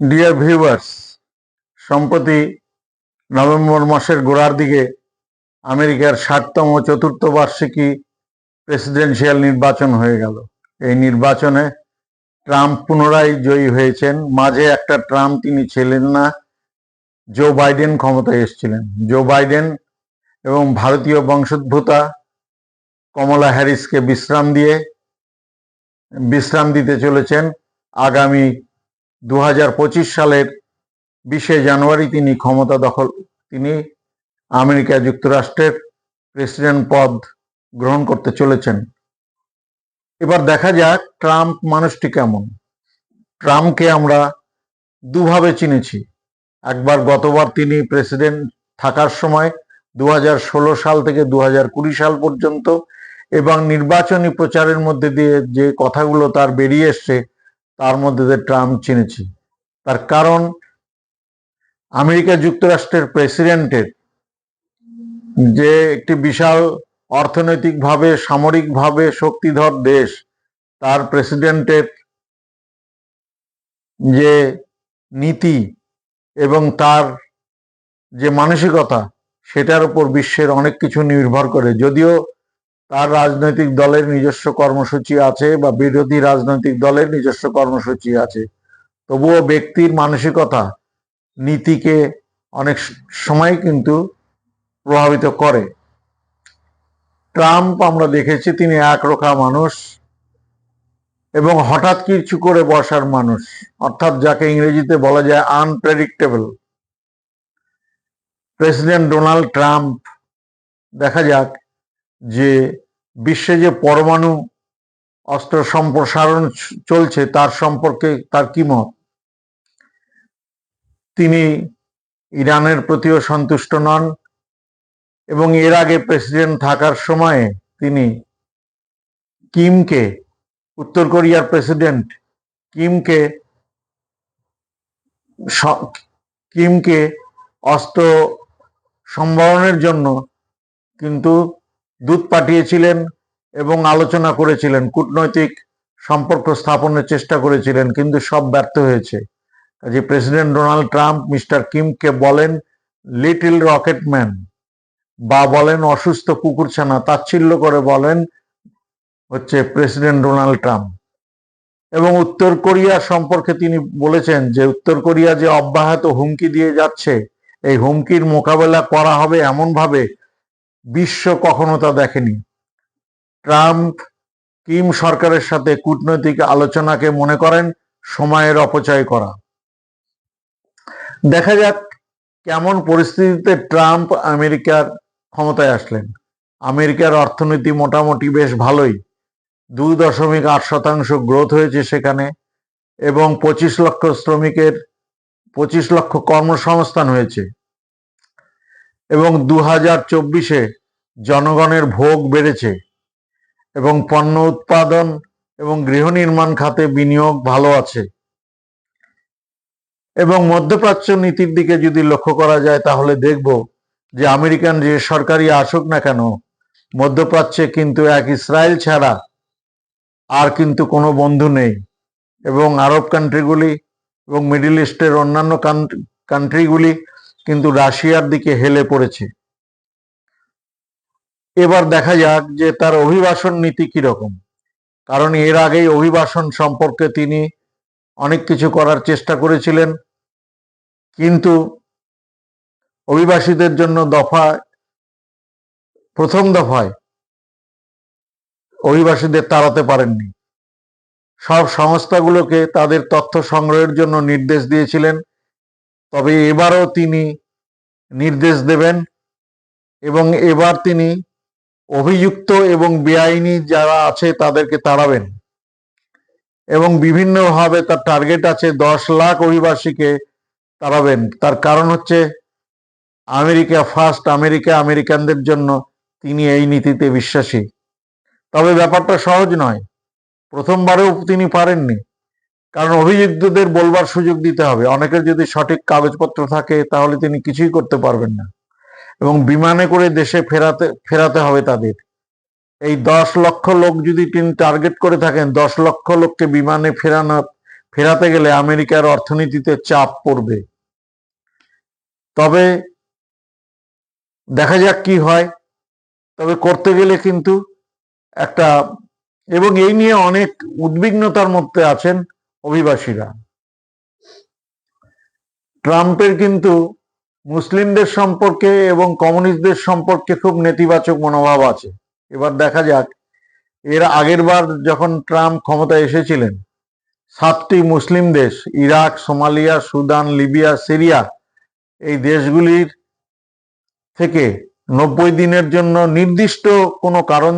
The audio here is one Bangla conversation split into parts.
ডিয়ার ভিউয়ার্স সম্প্রতি নভেম্বর মাসের গোড়ার দিকে আমেরিকার ষাটতম চতুর্থ বার্ষিকী প্রেসিডেন্সিয়াল নির্বাচন হয়ে গেল। এই নির্বাচনে ট্রাম্প পুনরায় জয়ী হয়েছেন। মাঝে একটা ট্রাম্প তিনি ছিলেন না, জো বাইডেন ক্ষমতায় এসেছিলেন। জো বাইডেন এবং ভারতীয় বংশোদ্ভূতা কমলা হ্যারিসকে বিশ্রাম দিয়ে, বিশ্রাম দিতে চলেছেন। আগামী দু হাজার পঁচিশ সালের বিশে জানুয়ারি তিনি ক্ষমতা দখল, তিনি আমেরিকা যুক্তরাষ্ট্রের প্রেসিডেন্ট পদ গ্রহণ করতে চলেছেন। এবার দেখা যাক ট্রাম্প মানুষটি কেমন। ট্রাম্পকে আমরা দুভাবে চিনেছি। একবার গতবার তিনি প্রেসিডেন্ট থাকার সময় দু হাজার ষোলো সাল থেকে দু হাজার কুড়ি সাল পর্যন্ত এবং নির্বাচনী প্রচারের মধ্যে দিয়ে যে কথাগুলো তার বেরিয়ে এসছে তার মধ্যে দিয়ে ট্রাম্প চিনেছি। তার কারণ আমেরিকা যুক্তরাষ্ট্রের প্রেসিডেন্টের যে একটি বিশাল অর্থনৈতিকভাবে, সামরিকভাবে শক্তিধর দেশ, তার প্রেসিডেন্টের যে নীতি এবং তার যে মানসিকতা, সেটার উপর বিশ্বের অনেক কিছু নির্ভর করে। যদিও তার রাজনৈতিক দলের নিজস্ব কর্মসূচি আছে বা বিরোধী রাজনৈতিক দলের নিজস্ব কর্মসূচি আছে। তবুও ব্যক্তির মানসিকতা নীতিকে অনেক সময় কিন্তু প্রভাবিত করে। ট্রাম্প আমরা দেখেছি তিনি একরোখা মানুষ এবং হঠাৎ কিছু করে বসার মানুষ। অর্থাৎ যাকে ইংরেজিতে বলা যায় আনপ্রেডিক্টেবল প্রেসিডেন্ট ডোনাল্ড ট্রাম্প দেখা যাক যে বিশ্বে যে পরমাণু অস্ত্র সম্প্রসারণ চলছে, তার সম্পর্কে তার কি মত? তিনি ইরানের প্রতিও সন্তুষ্ট নন এবং এর আগে প্রেসিডেন্ট থাকার সময়ে তিনি কিমকে, উত্তর কোরিয়ার প্রেসিডেন্ট কিমকে কিমকে অস্ত্র সম্বরণের জন্য কিন্তু দূত পাঠিয়েছিলেন এবং আলোচনা করেছিলেন, কূটনৈতিক সম্পর্ক স্থাপনের চেষ্টা করেছিলেন, কিন্তু সব ব্যর্থ হয়েছে। কাজে প্রেসিডেন্ট ডোনাল্ড ট্রাম্প, মিস্টার কিমকে বলেন, লিটল রকেটম্যান বা বলেন, অসুস্থ কুকুরছানা তাচ্ছিল্য করে বলেন, হচ্ছে প্রেসিডেন্ট ডোনাল্ড ট্রাম্প। এবং উত্তর কোরিয়া সম্পর্কে তিনি বলেছেন যে, উত্তর কোরিয়া যে অব্যাহত হুমকি দিয়ে যাচ্ছে, এই হুমকির মোকাবেলা করা হবে এমনভাবে বিশ্ব কখনো তা দেখেনি। ট্রাম্প, কিম সরকারের সাথে কূটনৈতিক আলোচনাকে মনে করেন সময়ের অপচয় করা। দেখা যাক কেমন পরিস্থিতিতে ট্রাম্প আমেরিকার ক্ষমতায় আসলেন। আমেরিকার অর্থনীতি মোটামুটি বেশ ভালোই। দুই দশমিক আট শতাংশ গ্রোথ হয়েছে সেখানে এবং পঁচিশ লক্ষ শ্রমিকের, পঁচিশ লক্ষ কর্মসংস্থান হয়েছে। এবং দু হাজার চব্বিশে জনগণের ভোগ বেড়েছে এবং পণ্য উৎপাদন এবং গৃহ নির্মাণ খাতে বিনিয়োগ ভালো আছে। এবং মধ্যপ্রাচ্য নীতির দিকে যদি লক্ষ্য করা যায়, তাহলে দেখব যে আমেরিকান যে সরকারি আসুক না কেন, মধ্যপ্রাচ্যে কিন্তু এক ইসরায়েল ছাড়া আর কিন্তু কোনো বন্ধু নেই এবং আরব কান্ট্রিগুলি এবং মিডিল ইস্টের অন্যান্য কান্ট্রিগুলি কিন্তু রাশিয়ার দিকে হেলে পড়েছে। এবার দেখা যাক যে তার অভিবাসন নীতি কীরকম। কারণ এর আগেই অভিবাসন সম্পর্কে তিনি অনেক কিছু করার চেষ্টা করেছিলেন। কিন্তু অভিবাসীদের জন্য দফা, প্রথম দফায় অভিবাসীদের তাড়াতে পারেননি। সব সংস্থাগুলোকে তাদের তথ্য সংগ্রহের জন্য নির্দেশ দিয়েছিলেন। তবে এবারও তিনি নির্দেশ দেবেন এবং এবার তিনি অভিযুক্ত এবং বেআইনি যারা আছে তাদেরকে তাড়াবেন। এবং বিভিন্নভাবে তার টার্গেট আছে দশ লাখ অভিবাসীকে তাড়াবেন। তার কারণ হচ্ছে আমেরিকা ফার্স্ট আমেরিকা আমেরিকানদের জন্য তিনি এই নীতিতে বিশ্বাসী। তবে ব্যাপারটা সহজ নয়। প্রথমবারেও তিনি পারেননি। কারণ অভিযুক্তদের বলবার সুযোগ দিতে হবে। অনেকের যদি সঠিক কাগজপত্র থাকে, তাহলে তিনি কিছুই করতে পারবেন না। এবং বিমানে করে দেশে ফেরাতে ফেরাতে হবে তাদের। এই দশ লক্ষ লোক যদি তিনি টার্গেট করে থাকেন, দশ লক্ষ লোককে বিমানে ফেরানো, ফেরাতে গেলে আমেরিকার অর্থনীতিতে চাপ পড়বে। তবে দেখা যাক কি হয়। তবে করতে গেলে কিন্তু একটা, এবং এই নিয়ে অনেক উদ্বিগ্নতার মধ্যে আছেন। অভিবাসীরা। ট্রাম্পের কিন্তু মুসলিমদের সম্পর্কে এবং কমিউনিস্টদের সম্পর্কে খুব নেতিবাচক মনোভাব আছে। এবার দেখা যাক, এর আগের বার যখন ট্রাম্প ক্ষমতায় এসেছিলেন, সাতটি মুসলিম দেশ, Iraq, Somalia, Sudan, Libya, Syria, এই দেশগুলির থেকে নব্বই দিনের জন্য নির্দিষ্ট কোনো কারণ,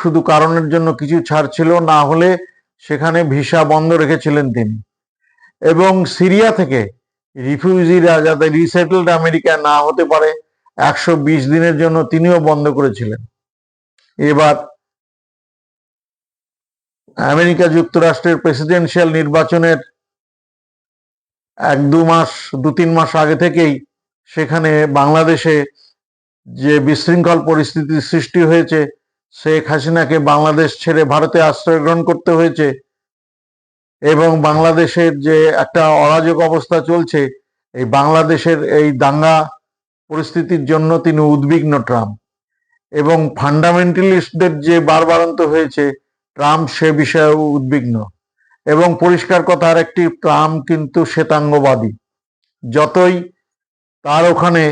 শুধু কারণের জন্য কিছু ছাড় ছিল, না হলে সেখানে ভিসা বন্ধ রেখেছিলেন তিনি। এবং সিরিয়া থেকে রিফিউজিরা যাতে রিসেটেলড আমেরিকা না হতে পারে একশো বিশ দিনের জন্য তিনিও বন্ধ করেছিলেন। এবার আমেরিকা যুক্তরাষ্ট্রের প্রেসিডেন্সিয়াল নির্বাচনের এক দু মাস, দু তিন মাস আগে থেকেই সেখানে বাংলাদেশে যে বিশৃঙ্খল পরিস্থিতির সৃষ্টি হয়েছে শেখ হাসিনাকে বাংলাদেশ ছেড়ে ভারতে আশ্রয় গ্রহণ করতে হয়েছে এবং বাংলাদেশের যে একটা অরাজক অবস্থা চলছে, এই বাংলাদেশের এই দাঙ্গা পরিস্থিতির জন্য তিনি উদ্বিগ্ন ট্রাম্প। এবং ফান্ডামেন্টালিস্টদের যে বারবারন্ত হয়েছে, ট্রাম্প সে বিষয়েও উদ্বিগ্ন। এবং পরিষ্কার কথা আর একটি ট্রাম্প কিন্তু শ্বেতাঙ্গবাদী। যতই তার ওখানে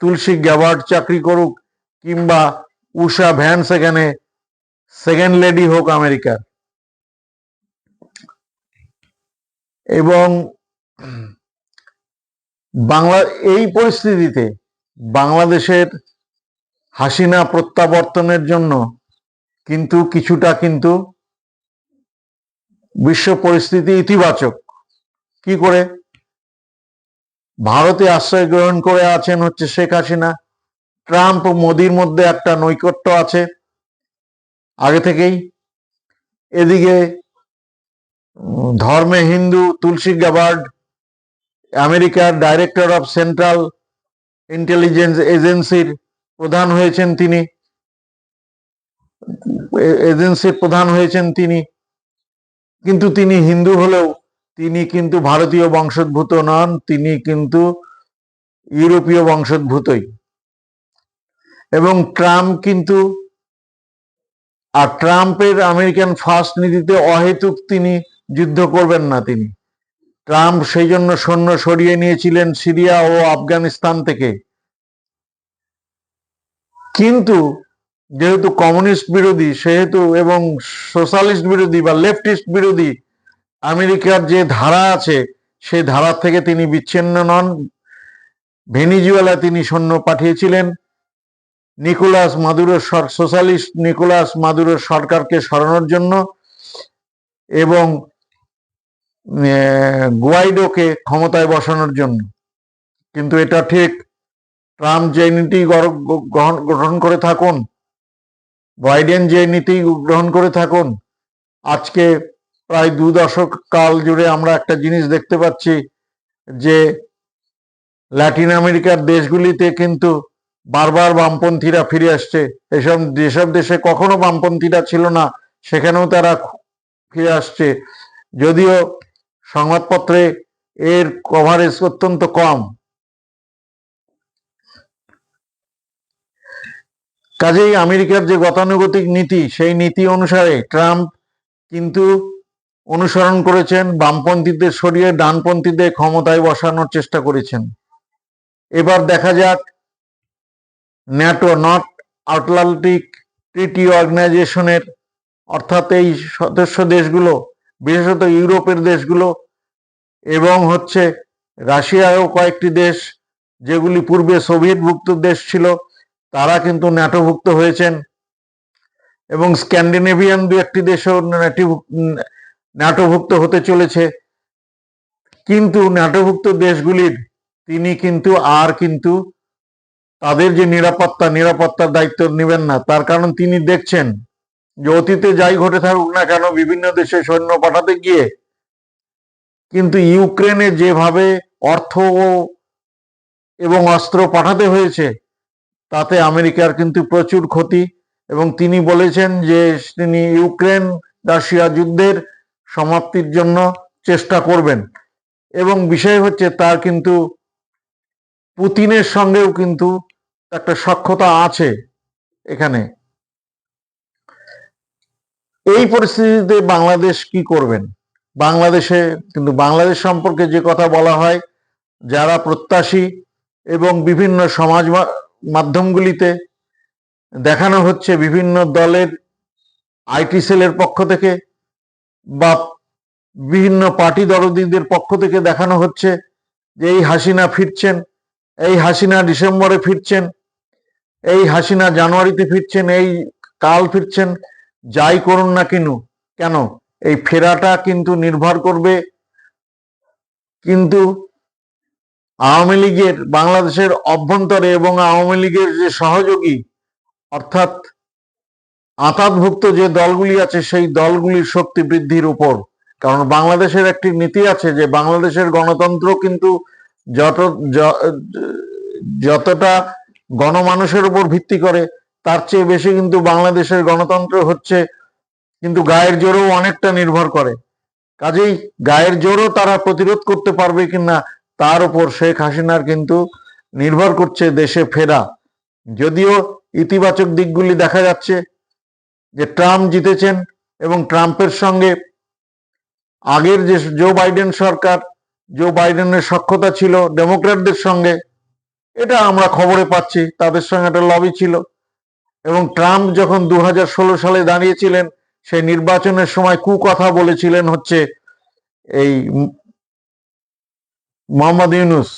তুলসী গ্যাবার্ড চাকরি করুক কিংবা উষা ভ্যান সেখানে সেকেন্ড লেডি হোক আমেরিকার। এবং বাংলা, এই পরিস্থিতিতে বাংলাদেশের হাসিনা প্রত্যাবর্তনের জন্য কিন্তু কিছুটা কিন্তু বিশ্ব পরিস্থিতি ইতিবাচক। কি করে? ভারতে আশ্রয় গ্রহণ করে আছেন হচ্ছে শেখ হাসিনা। ট্রাম্প ও মোদির মধ্যে একটা নৈকট্য আছে। আগে থেকেই। এদিকে ধর্মে হিন্দু, তুলসী গ্যাবার্ড আমেরিকার ডাইরেক্টর অফ সেন্ট্রাল ইন্টেলিজেন্স এজেন্সির প্রধান হয়েছেন তিনি। এজেন্সির প্রধান হয়েছেন তিনি। কিন্তু তিনি হিন্দু হলেও, তিনি কিন্তু ভারতীয় বংশোদ্ভূত নন, তিনি কিন্তু ইউরোপীয় বংশোদ্ভূতই। এবং ট্রাম্প কিন্তু, আর ট্রাম্পের আমেরিকান ফার্স্ট নীতিতে অহেতুক তিনি যুদ্ধ করবেন না তিনি। ট্রাম্প সেই জন্য সৈন্য সরিয়ে নিয়েছিলেন সিরিয়া ও আফগানিস্তান থেকে। কিন্তু যেহেতু কমিউনিস্ট বিরোধী, সেহেতু এবং সোশ্যালিস্ট বিরোধী বা লেফটিস্ট বিরোধী আমেরিকার যে ধারা আছে, সেই ধারা থেকে তিনি বিচ্ছিন্ন নন। ভেনিজুয়েলা তিনি সৈন্য পাঠিয়েছিলেন। নিকোলাস মাদুরোর সোশ্যালিস্ট নিকোলাস মাদুরোর সরকারকে সরানোর জন্য এবং গুয়াইডোকে ক্ষমতায় বসানোর জন্য। কিন্তু এটা ঠিক ট্রাম্প যে নীতি গ্রহণ করে থাকুন, বাইডেন যে নীতি গ্রহণ করে থাকুন, আজকে প্রায় দু দশক কাল জুড়ে আমরা একটা জিনিস দেখতে পাচ্ছি যে ল্যাটিন আমেরিকার দেশগুলিতে কিন্তু বারবার বামপন্থীরা ফিরে আসছে। এসব, যেসব দেশে কখনো বামপন্থীরা ছিল না, সেখানেও তারা ফিরে আসছে। যদিও সংবাদপত্রে এর কভারেজ অত্যন্ত কম। কাজেই আমেরিকার যে গতানুগতিক নীতি, সেই নীতি অনুসারে ট্রাম্প কিন্তু অনুসরণ করেছেন, বামপন্থীদের সরিয়ে ডানপন্থীদের ক্ষমতায় বসানোর চেষ্টা করেছেন। এবার দেখা যাক ন্যাটো নট আটলান্টিক ট্রিটি অর্গানাইজেশনের, অর্থাৎ এই সদস্য দেশগুলো, বিশেষত ইউরোপের দেশগুলো, এবং হচ্ছে রাশিয়ারও কয়েকটি দেশ, যেগুলি পূর্বে সোভিয়েতভুক্ত দেশ ছিল, তারা কিন্তু ন্যাটোভুক্ত হয়েছেন। এবং স্ক্যান্ডিনেভিয়ান দু একটি দেশও ন্যাটোভুক্ত হতে চলেছে। কিন্তু ন্যাটোভুক্ত দেশগুলির, তিনি কিন্তু আর কিন্তু তাদের যে নিরাপত্তা, নিরাপত্তার দায়িত্ব নেবেন না, তার কারণ তিনি দেখছেন যে অতীতে যাই ঘটে থাকুক না কেন বিভিন্ন দেশে সৈন্য পাঠাতে গিয়ে কিন্তু ইউক্রেনে যেভাবে অর্থ এবং অস্ত্র পাঠাতে হয়েছে, তাতে আমেরিকার কিন্তু প্রচুর ক্ষতি এবং তিনি বলেছেন যে তিনি ইউক্রেন রাশিয়া যুদ্ধের সমাপ্তির জন্য চেষ্টা করবেন এবং বিষয় হচ্ছে তার কিন্তু পুতিনের সঙ্গেও কিন্তু একটা সক্ষতা আছে এখানে। এই পরিস্থিতিতে বাংলাদেশ কি করবেন? বাংলাদেশে, কিন্তু বাংলাদেশ সম্পর্কে যে কথা বলা হয়, যারা প্রত্যাশী এবং বিভিন্ন সমাজ মাধ্যমগুলিতে দেখানো হচ্ছে বিভিন্ন দলের আইটি সেলের পক্ষ থেকে বা বিভিন্ন পার্টি দরদিদের পক্ষ থেকে দেখানো হচ্ছে যে এই হাসিনা ফিরছেন, এই হাসিনা ডিসেম্বরে ফিরছেন এই হাসিনা জানুয়ারিতে ফিরছেন, এই কাল ফিরছেন, যাই করুন না কেন? কেন? এই ফেরাটা কিন্তু নির্ভর করবে। কিন্তু আওয়ামী লীগের, বাংলাদেশের অভ্যন্তরে এবং আওয়ামী লীগের যে সহযোগী, অর্থাৎ আতাতভুক্ত যে দলগুলি আছে, সেই দলগুলির শক্তি বৃদ্ধির উপর। কারণ বাংলাদেশের একটি নীতি আছে যে, বাংলাদেশের গণতন্ত্র কিন্তু যত যতটা গণমানুষের উপর ভিত্তি করে, তার চেয়ে বেশি কিন্তু বাংলাদেশের গণতন্ত্র হচ্ছে কিন্তু গায়ের জোরও অনেকটা নির্ভর করে। কাজেই গায়ের জোরও তারা প্রতিরোধ করতে পারবে কিনা, তার উপর শেখ হাসিনার কিন্তু নির্ভর করছে দেশে ফেরা। যদিও ইতিবাচক দিকগুলি দেখা যাচ্ছে যে ট্রাম্প জিতেছেন এবং ট্রাম্পের সঙ্গে আগের যে জো বাইডেন সরকার, জো বাইডেনের সক্ষতা ছিল, ডেমোক্র্যাটদের সঙ্গে এটা আমরা খবরে পাচ্ছি, তাদের সঙ্গে একটা লবি ছিল। এবং ট্রাম্প যখন দু হাজার ষোলো সালে দাঁড়িয়েছিলেন, সেই নির্বাচনের সময় কু কথা বলেছিলেন হচ্ছে এই মোহাম্মদ ইউনুস।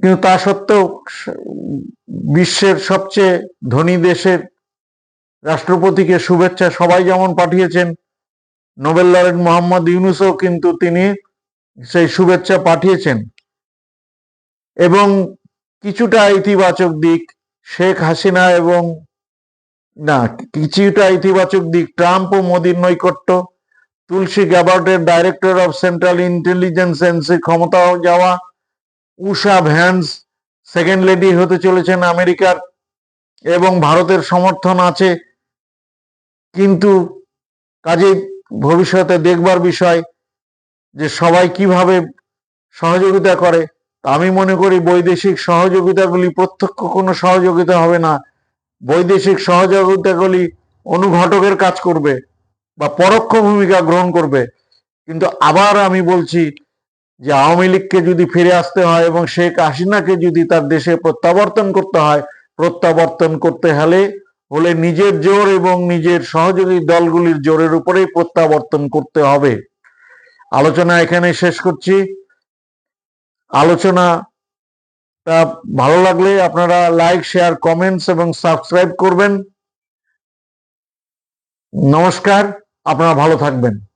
কিন্তু তা সত্ত্বেও বিশ্বের সবচেয়ে ধনী দেশের রাষ্ট্রপতিকে শুভেচ্ছা সবাই যেমন পাঠিয়েছেন, নোবেল লরেট মোহাম্মদ ইউনুসও কিন্তু তিনি সেই শুভেচ্ছা পাঠিয়েছেন। এবং কিছুটা ইতিবাচক দিক শেখ হাসিনা এবং না, কিছুটা ইতিবাচক দিক ট্রাম্প ও মোদির নৈকট্য। তুলসী গ্যাবার্টের ডাইরেক্টর অফ সেন্ট্রাল ইন্টেলিজেন্স এজেন্সির ক্ষমতা যাওয়া। উষা ভ্যান্স সেকেন্ড লেডি হতে চলেছেন আমেরিকার এবং ভারতের সমর্থন আছে। কিন্তু কাজে ভবিষ্যতে দেখবার বিষয় যে সবাই কীভাবে সহযোগিতা করে আমি মনে করি বৈদেশিক সহযোগিতাগুলি প্রত্যক্ষ কোনো সহযোগিতা হবে না। বৈদেশিক সহযোগিতাগুলি অনুঘটকের কাজ করবে বা পরোক্ষ ভূমিকা গ্রহণ করবে। কিন্তু আবার আমি বলছি যে আওয়ামী লীগকে যদি ফিরে আসতে হয় এবং শেখ হাসিনাকে যদি তার দেশে প্রত্যাবর্তন করতে হয়, প্রত্যাবর্তন করতে হলে হলে নিজের জোর এবং নিজের সহযোগী দলগুলির জোরের উপরেই প্রত্যাবর্তন করতে হবে। আলোচনা এখানে শেষ করছি। আলোচনা, তা ভালো লাগলে আপনারা লাইক শেয়ার কমেন্টস এবং সাবস্ক্রাইব করবেন। নমস্কার, আপনারা ভালো থাকবেন।